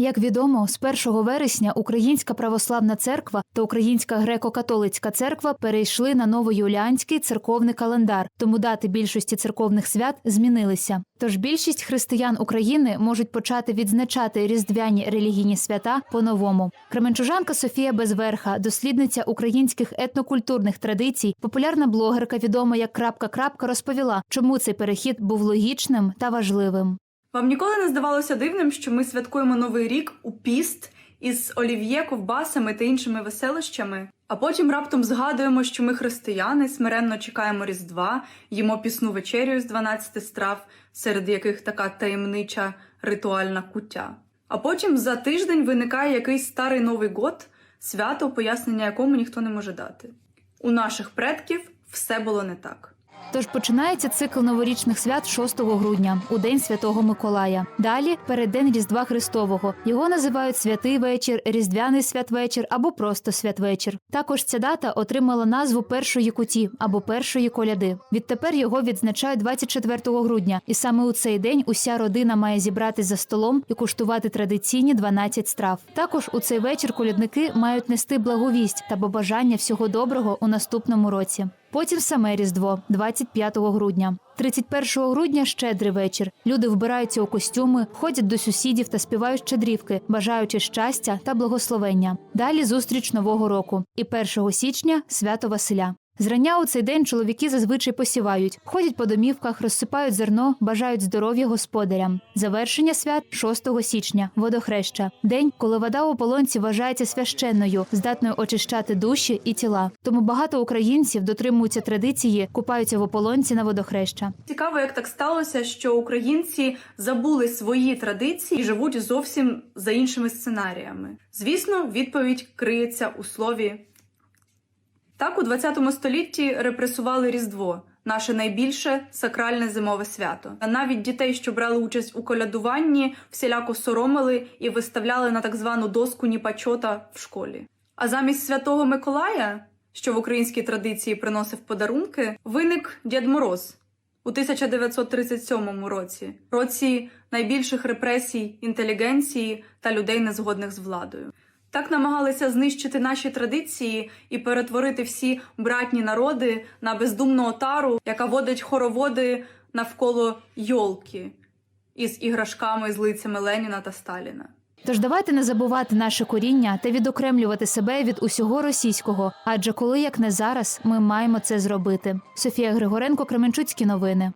Як відомо, з 1 вересня Українська православна церква та Українська греко-католицька церква перейшли на новоюліанський церковний календар, тому дати більшості церковних свят змінилися. Тож більшість християн України можуть почати відзначати різдвяні релігійні свята по-новому. Кременчужанка Софія Безверха, дослідниця українських етнокультурних традицій, популярна блогерка, відома як крапка крапка, розповіла, чому цей перехід був логічним та важливим. Вам ніколи не здавалося дивним, що ми святкуємо новий рік у піст із олів'є, ковбасами та іншими веселищами, а потім раптом згадуємо, що ми християни, смиренно чекаємо Різдва, їмо пісну вечерю з 12 страв, серед яких така таємнича ритуальна куття. А потім за тиждень виникає якийсь старий Новий год, свято, пояснення якому ніхто не може дати. У наших предків все було не так. Тож починається цикл новорічних свят 6 грудня, у день святого Миколая. Далі переддень Різдва Христового. Його називають святий вечір, різдвяний святвечір або просто святвечір. Також ця дата отримала назву першої куті або першої коляди. Відтепер його відзначають 24 грудня, і саме у цей день уся родина має зібратись за столом і куштувати традиційні 12 страв. Також у цей вечір колядники мають нести благовість та побажання всього доброго у наступному році. Потім саме Різдво, 25 грудня. 31 грудня щедрий вечір. Люди вбираються у костюми, ходять до сусідів та співають щедрівки, бажаючи щастя та благословення. Далі зустріч нового року. І 1 січня свято Василя. Зрання у цей день чоловіки зазвичай посівають, ходять по домівках, розсипають зерно, бажають здоров'я господарям. Завершення свят 6 січня, водохреща, день, коли вода у полонці вважається священною, здатною очищати душі і тіла. Тому багато українців дотримуються традиції, купаються в ополонці на водохреща. Цікаво, як так сталося, що українці забули свої традиції і живуть зовсім за іншими сценаріями. Звісно, відповідь криється у слові. Так, у 20 столітті репресували Різдво, наше найбільше сакральне зимове свято. Навіть дітей, що брали участь у колядуванні, всіляко соромили і виставляли на так звану доску ніпачота в школі. А замість святого Миколая, що в українській традиції приносив подарунки, виник Дід Мороз у 1937 році, році найбільших репресій інтелігенції та людей, незгодних з владою. Так намагалися знищити наші традиції і перетворити всі братні народи на бездумну отару, яка водить хороводи навколо йолки із іграшками з лицями Леніна та Сталіна. Тож давайте не забувати наше коріння та відокремлювати себе від усього російського. Адже коли як не зараз, ми маємо це зробити. Софія Григоренко, Кременчуцькі новини.